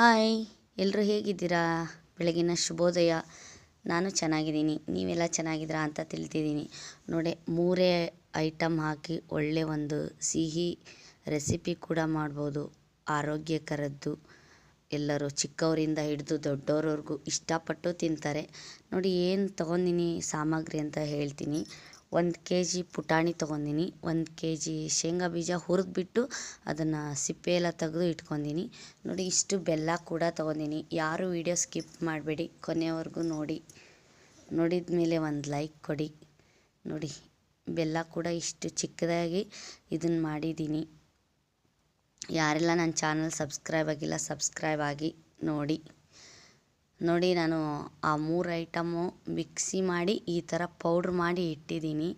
Hi ಎಲ್ಲರೂ ಹೇಗಿದ್ದೀರಾ? ಬೆಳಗಿನ ಶುಭೋದಯ. ನಾನು ಚೆನ್ನಾಗಿದ್ದೀನಿ. ನೀವೆಲ್ಲ ಚೆನ್ನಾಗಿದ್ದೀರಾ ಅಂತ ತಿಳ್ತಿದ್ದೀನಿ. ನೋಡಿ, ಮೂರೇ ಐಟಮ್ ಹಾಕಿ ಒಳ್ಳೆ ಒಂದು ಸಿಹಿ ರೆಸಿಪಿ ಕೂಡ ಮಾಡ್ಬೋದು. ಆರೋಗ್ಯಕರದ್ದು. ಎಲ್ಲರೂ ಚಿಕ್ಕವರಿಂದ ಹಿಡಿದು ದೊಡ್ಡವ್ರವ್ರಿಗೂ ಇಷ್ಟಪಟ್ಟು ತಿಂತಾರೆ. ನೋಡಿ, ಏನು ತೊಗೊಂಡಿನಿ ಸಾಮಗ್ರಿ ಅಂತ ಹೇಳ್ತೀನಿ. ಒಂದು ಕೆ ಜಿ ಪುಟಾಣಿ ತೊಗೊಂಡಿನಿ ಒಂದು ಕೆ ಜಿ ಶೇಂಗಾ ಬೀಜ ಹುರಿದ್ಬಿಟ್ಟು ಅದನ್ನು ಸಿಪ್ಪೆ ಎಲ್ಲ ತೆಗೆದು ಇಟ್ಕೊಂಡೀನಿ. ನೋಡಿ, ಇಷ್ಟು ಬೆಲ್ಲ ಕೂಡ ತೊಗೊಂಡೀನಿ ಯಾರು ವೀಡಿಯೋ ಸ್ಕಿಪ್ ಮಾಡಬೇಡಿ ಕೊನೆಯವರೆಗೂ ನೋಡಿ. ನೋಡಿದ ಮೇಲೆ ಒಂದು ಲೈಕ್ ಕೊಡಿ. ನೋಡಿ, ಬೆಲ್ಲ ಕೂಡ ಇಷ್ಟು ಚಿಕ್ಕದಾಗಿ ಇದನ್ನು ಮಾಡಿದ್ದೀನಿ ಯಾರೆಲ್ಲ ನನ್ನ ಚಾನಲ್ ಸಬ್ಸ್ಕ್ರೈಬ್ ಆಗಿಲ್ಲ, ಸಬ್ಸ್ಕ್ರೈಬ್ ಆಗಿ ನೋಡಿ. ನೋಡಿ ನಾನು ಆ ಮೂರು ಐಟಮು ಮಿಕ್ಸಿ ಮಾಡಿ ಈ ಥರ ಪೌಡ್ರ್ ಮಾಡಿ ಇಟ್ಟಿದ್ದೀನಿ.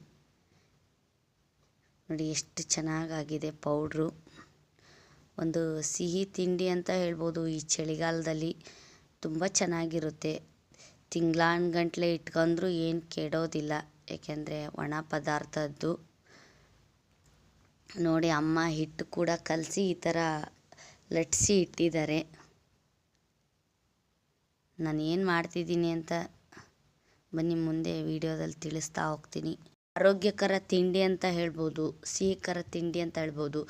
ನೋಡಿ ಎಷ್ಟು ಚೆನ್ನಾಗಾಗಿದೆ ಪೌಡ್ರು. ಒಂದು ಸಿಹಿ ತಿಂಡಿ ಅಂತ ಹೇಳ್ಬೋದು, ಈ ಚಳಿಗಾಲದಲ್ಲಿ ತುಂಬ ಚೆನ್ನಾಗಿರುತ್ತೆ. ತಿಂಗ್ಳಾನ್ಗಂಟ್ಲೆ ಇಟ್ಕೊಂಡ್ರೂ ಏನು ಕೆಡೋದಿಲ್ಲ ಏಕೆಂದರೆ ಒಣ ಪದಾರ್ಥದ್ದು. ನೋಡಿ ಅಮ್ಮ ಹಿಟ್ಟು ಕೂಡ ಕಲಸಿ ಈ ಥರ ಲಟ್ಸಿ ಇಟ್ಟಿದ್ದಾರೆ. ನಾನು ಏನು ಮಾಡ್ತಿದ್ದೀನಿ ಅಂತ ಬನ್ನಿ ಮುಂದೆ ವಿಡಿಯೋದಲ್ಲಿ ತಿಳಿಸ್ತಾ ಹೋಗ್ತೀನಿ. ಆರೋಗ್ಯಕರ ತಿಂಡಿ ಅಂತ ಹೇಳ್ಬೋದು, ಸಿಹಿಕರ ತಿಂಡಿ ಅಂತ ಹೇಳ್ಬೋದು.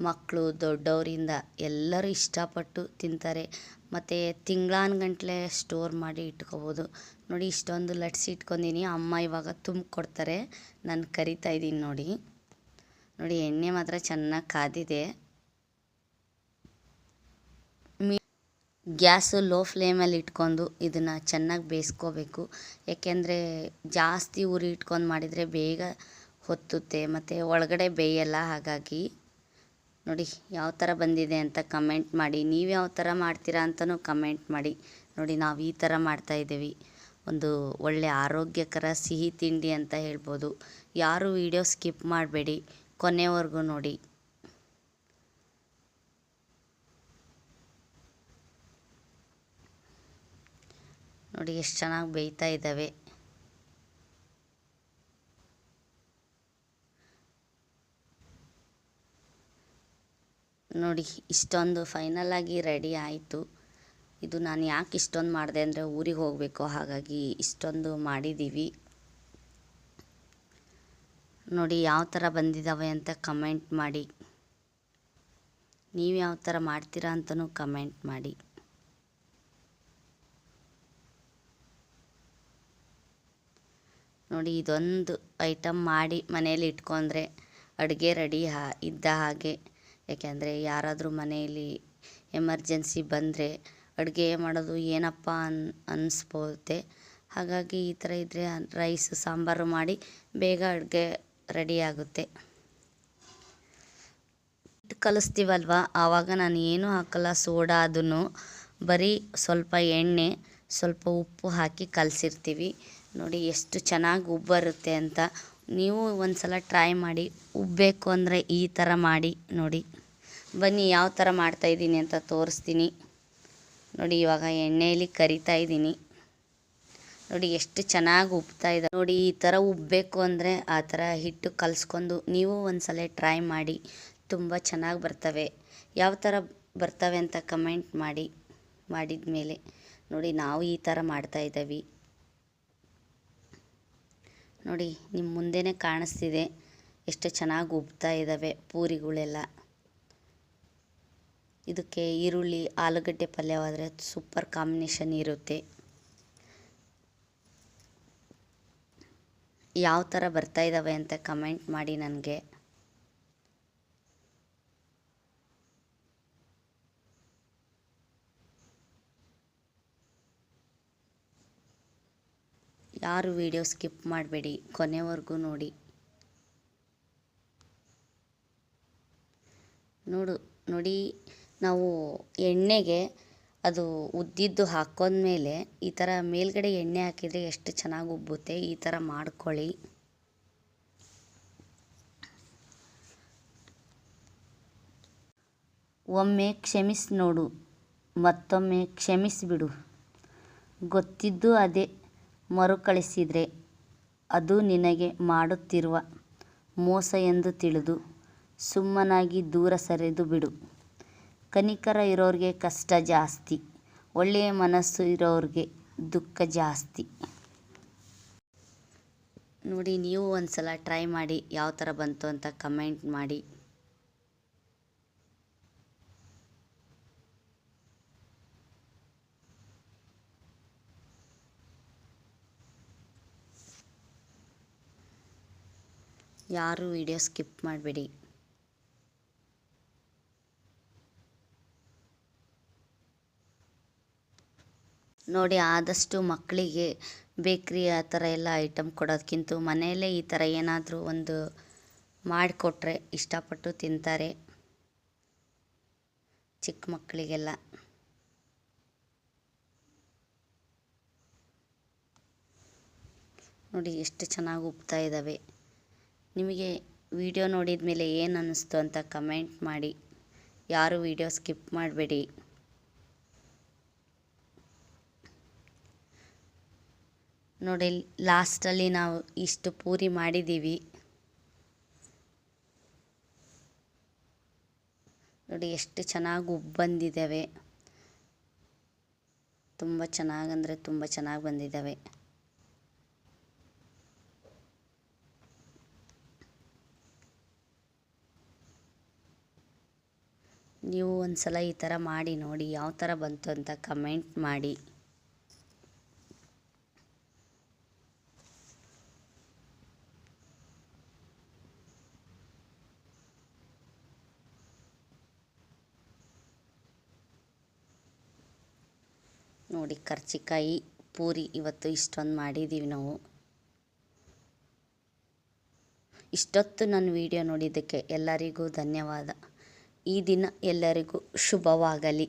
ಮಕ್ಕಳು ದೊಡ್ಡವರಿಂದ ಎಲ್ಲರೂ ಇಷ್ಟಪಟ್ಟು ತಿಂತಾರೆ. ಮತ್ತು ತಿಂಗಳಾನ್ಗಂಟ್ಲೆ ಸ್ಟೋರ್ ಮಾಡಿ ಇಟ್ಕೋಬೋದು. ನೋಡಿ, ಇಷ್ಟೊಂದು ಲಟ್ಸಿ ಇಟ್ಕೊಂಡಿನಿ. ಅಮ್ಮ ಇವಾಗ ತುಂಬಿಕೊಡ್ತಾರೆ ನಾನು ಕರಿತಾ ಇದ್ದೀನಿ ನೋಡಿ. ನೋಡಿ, ಎಣ್ಣೆ ಮಾತ್ರ ಚೆನ್ನಾಗಿ ಕಾದಿದೆ. ಗ್ಯಾಸು ಲೋ ಫ್ಲೇಮಲ್ಲಿ ಇಟ್ಕೊಂಡು ಇದನ್ನು ಚೆನ್ನಾಗಿ ಬೇಯಿಸ್ಕೋಬೇಕು. ಏಕೆಂದರೆ ಜಾಸ್ತಿ ಉರಿ ಇಟ್ಕೊಂಡು ಮಾಡಿದರೆ ಬೇಗ ಹೊತ್ತುತ್ತೆ, ಮತ್ತು ಒಳಗಡೆ ಬೇಯಲ್ಲ. ಹಾಗಾಗಿ ನೋಡಿ ಯಾವ ಥರ ಬಂದಿದೆ ಅಂತ ಕಮೆಂಟ್ ಮಾಡಿ. ನೀವು ಯಾವ ಥರ ಮಾಡ್ತೀರಾ ಅಂತಲೂ ಕಮೆಂಟ್ ಮಾಡಿ. ನೋಡಿ ನಾವು ಈ ಥರ ಮಾಡ್ತಾಯಿದ್ದೀವಿ ಒಂದು ಒಳ್ಳೆ ಆರೋಗ್ಯಕರ ಸಿಹಿ ತಿಂಡಿ ಅಂತ ಹೇಳ್ಬೋದು. ಯಾರು ವಿಡಿಯೋ ಸ್ಕಿಪ್ ಮಾಡಬೇಡಿ. ಕೊನೆವರೆಗೂ ನೋಡಿ. ನೋಡಿ ಎಷ್ಟು ಚೆನ್ನಾಗಿ ಬೇಯ್ತಾ ಇದ್ದಾವೆ ನೋಡಿ ಇಷ್ಟೊಂದು ಫೈನಲ್ ಆಗಿ ರೆಡಿ ಆಯಿತು. ಇದು ನಾನು ಯಾಕೆ ಇಷ್ಟೊಂದು ಮಾಡಿದೆ ಅಂದರೆ ಊರಿಗೆ ಹೋಗಬೇಕು, ಹಾಗಾಗಿ ಇಷ್ಟೊಂದು ಮಾಡಿದ್ದೀವಿ ನೋಡಿ ಯಾವ ಥರ ಬಂದಿದ್ದಾವೆ ಅಂತ ಕಮೆಂಟ್ ಮಾಡಿ. ನೀವು ಯಾವ ಥರ ಮಾಡ್ತೀರಾ ಅಂತಲೂ ಕಮೆಂಟ್ ಮಾಡಿ. ನೋಡಿ, ಇದೊಂದು ಐಟಮ್ ಮಾಡಿ ಮನೇಲಿ ಇಟ್ಕೊಂಡ್ರೆ ಅಡುಗೆ ರೆಡಿ ಹಾ, ಇದ್ದ ಹಾಗೆ. ಯಾಕೆಂದರೆ ಯಾರಾದರೂ ಮನೆಯಲ್ಲಿ ಎಮರ್ಜೆನ್ಸಿ ಬಂದರೆ ಅಡುಗೆ ಮಾಡೋದು ಏನಪ್ಪ ಅನ್ ಅನ್ನಿಸ್ಬೋದೆ ಹಾಗಾಗಿ ಈ ಥರ ಇದ್ದರೆ ರೈಸ್ ಸಾಂಬಾರು ಮಾಡಿ ಬೇಗ ಅಡುಗೆ ರೆಡಿ ಆಗುತ್ತೆ. ಕಲಿಸ್ತೀವಲ್ವ? ಆವಾಗ ನಾನು ಏನೂ ಹಾಕಲ್ಲ, ಸೋಡಾ ಅದನ್ನು ಬರೀ ಸ್ವಲ್ಪ ಎಣ್ಣೆ, ಸ್ವಲ್ಪ ಉಪ್ಪು ಹಾಕಿ ಕಲಸಿರ್ತೀವಿ. ನೋಡಿ ಎಷ್ಟು ಚೆನ್ನಾಗಿ ಉಬ್ಬರುತ್ತೆ ಅಂತ ನೀವು ಒಂದು ಸಲ ಟ್ರೈ ಮಾಡಿ ಉಬ್ಬಬೇಕು ಅಂದರೆ ಈ ಥರ ಮಾಡಿ ನೋಡಿ. ಬನ್ನಿ ಯಾವ ಥರ ಮಾಡ್ತಾಯಿದ್ದೀನಿ ಅಂತ ತೋರಿಸ್ತೀನಿ. ನೋಡಿ ಇವಾಗ ಎಣ್ಣೆಯಲ್ಲಿ ಕರಿತಾ ಇದ್ದೀನಿ. ನೋಡಿ ಎಷ್ಟು ಚೆನ್ನಾಗಿ ಉಬ್ತಾ ಇದೆ. ನೋಡಿ ಈ ಥರ ಉಬ್ಬಬೇಕು ಅಂದರೆ ಆ ಥರ ಹಿಟ್ಟು ಕಲಿಸ್ಕೊಂಡು ನೀವು ಒಂದು ಸಲ ಟ್ರೈ ಮಾಡಿ, ತುಂಬ ಚೆನ್ನಾಗಿ ಬರ್ತವೆ. ಯಾವ ಥರ ಬರ್ತವೆ ಅಂತ ಕಮೆಂಟ್ ಮಾಡಿ ಮಾಡಿದ ಮೇಲೆ ನೋಡಿ ನಾವು ಈ ಥರ ಮಾಡ್ತಾಯಿದ್ದೀವಿ ನೋಡಿ ನಿಮ್ಮ ಮುಂದೆನೇ ಕಾಣಿಸ್ತಿದೆ. ಎಷ್ಟು ಚೆನ್ನಾಗಿ ಉಬ್ತಾ ಇದ್ದಾವೆ ಪೂರಿಗಳೆಲ್ಲ. ಇದಕ್ಕೆ ಈರುಳ್ಳಿ, ಆಲೂಗಡ್ಡೆ ಪಲ್ಯವಾದರೆ ಸೂಪರ್ ಕಾಂಬಿನೇಷನ್ ಇರುತ್ತೆ. ಯಾವ ಥರ ಬರ್ತಾ ಇದ್ದಾವೆ ಅಂತ ಕಮೆಂಟ್ ಮಾಡಿ ನನಗೆ. ಯಾರು ವಿಡಿಯೋ ಸ್ಕಿಪ್ ಮಾಡಬೇಡಿ, ಕೊನೆವರೆಗೂ ನೋಡಿ. ನೋಡು, ನೋಡಿ, ನಾವು ಎಣ್ಣೆಗೆ ಅದು ಉದ್ದಿದ್ದು ಹಾಕೊಂಡ್ಮೇಲೆ ಈ ಥರ ಮೇಲ್ಗಡೆ ಎಣ್ಣೆ ಹಾಕಿದರೆ ಎಷ್ಟು ಚೆನ್ನಾಗಿ ಉಬ್ಬುತ್ತೆ, ಈ ಥರ ಮಾಡ್ಕೊಳ್ಳಿ. ಒಮ್ಮೆ ಕ್ಷಮಿಸಿ ನೋಡು, ಮತ್ತೊಮ್ಮೆ ಕ್ಷಮಿಸಿಬಿಡು ಗೊತ್ತಿದ್ದು ಅದೇ. ಮರುಕಳಿಸಿದರೆ ಅದು ನಿನಗೆ ಮಾಡುತ್ತಿರುವ ಮೋಸ ಎಂದು ತಿಳಿದು ಸುಮ್ಮನಾಗಿ ದೂರ ಸರಿದು ಬಿಡು. ಕನಿಕರ ಇರೋರಿಗೆ ಕಷ್ಟ ಜಾಸ್ತಿ, ಒಳ್ಳೆಯ ಮನಸ್ಸು ಇರೋರಿಗೆ ದುಃಖ ಜಾಸ್ತಿ. ನೋಡಿ, ನೀವು ಒಂದು ಸಲ ಟ್ರೈ ಮಾಡಿ ಯಾವ ಥರ ಬಂತು ಅಂತ ಕಮೆಂಟ್ ಮಾಡಿ. ಯಾರು ವಿಡಿಯೋ ಸ್ಕಿಪ್ ಮಾಡಬೇಡಿ. ನೋಡಿ, ಆದಷ್ಟು ಮಕ್ಕಳಿಗೆ ಬೇಕ್ರಿ, ಆ ಥರ ಎಲ್ಲ ಐಟಮ್ ಕೊಡೋದಕ್ಕಿಂತ ಮನೆಯಲ್ಲೇ ಈ ಥರ ಏನಾದರೂ ಒಂದು ಮಾಡಿಕೊಟ್ರೆ ಇಷ್ಟಪಟ್ಟು ತಿಂತಾರೆ ಚಿಕ್ಕ ಮಕ್ಕಳಿಗೆಲ್ಲ. ನೋಡಿ, ಎಷ್ಟು ಚೆನ್ನಾಗಿ ಉಬ್ತಾ ಇದ್ದಾವೆ. ನಿಮಗೆ ವಿಡಿಯೋ ನೋಡಿದ ಮೇಲೆ ಏನು ಅನ್ನಿಸ್ತು ಅಂತ ಕಮೆಂಟ್ ಮಾಡಿ. ಯಾರು ವಿಡಿಯೋ ಸ್ಕಿಪ್ ಮಾಡಬೇಡಿ. ನೋಡಿ ಲಾಸ್ಟಲ್ಲಿ ನಾವು ಇಷ್ಟು ಪೂರಿ ಮಾಡಿದ್ದೀವಿ. ನೋಡಿ, ಎಷ್ಟು ಚೆನ್ನಾಗಿ ಉಬ್ಬು ಬಂದಿದ್ದಾವೆ. ತುಂಬ ಚೆನ್ನಾಗಂದರೆ ತುಂಬ ಚೆನ್ನಾಗಿ ಬಂದಿದ್ದಾವೆ. ನೀವು ಒಂದು ಸಲ ಈ ಥರ ಮಾಡಿ ನೋಡಿ ಯಾವ ಥರ ಬಂತು ಅಂತ ಕಮೆಂಟ್ ಮಾಡಿ. ನೋಡಿ ಕರ್ಚಿಕಾಯಿ ಪೂರಿ ಇವತ್ತು ಇಷ್ಟೊಂದು ಮಾಡಿದ್ದೀವಿ ನಾವು. ಇಷ್ಟೊತ್ತು ನನ್ನ ವಿಡಿಯೋ ನೋಡಿದ್ದಕ್ಕೆ ಎಲ್ಲರಿಗೂ ಧನ್ಯವಾದ. ಈ ದಿನ ಎಲ್ಲರಿಗೂ ಶುಭವಾಗಲಿ.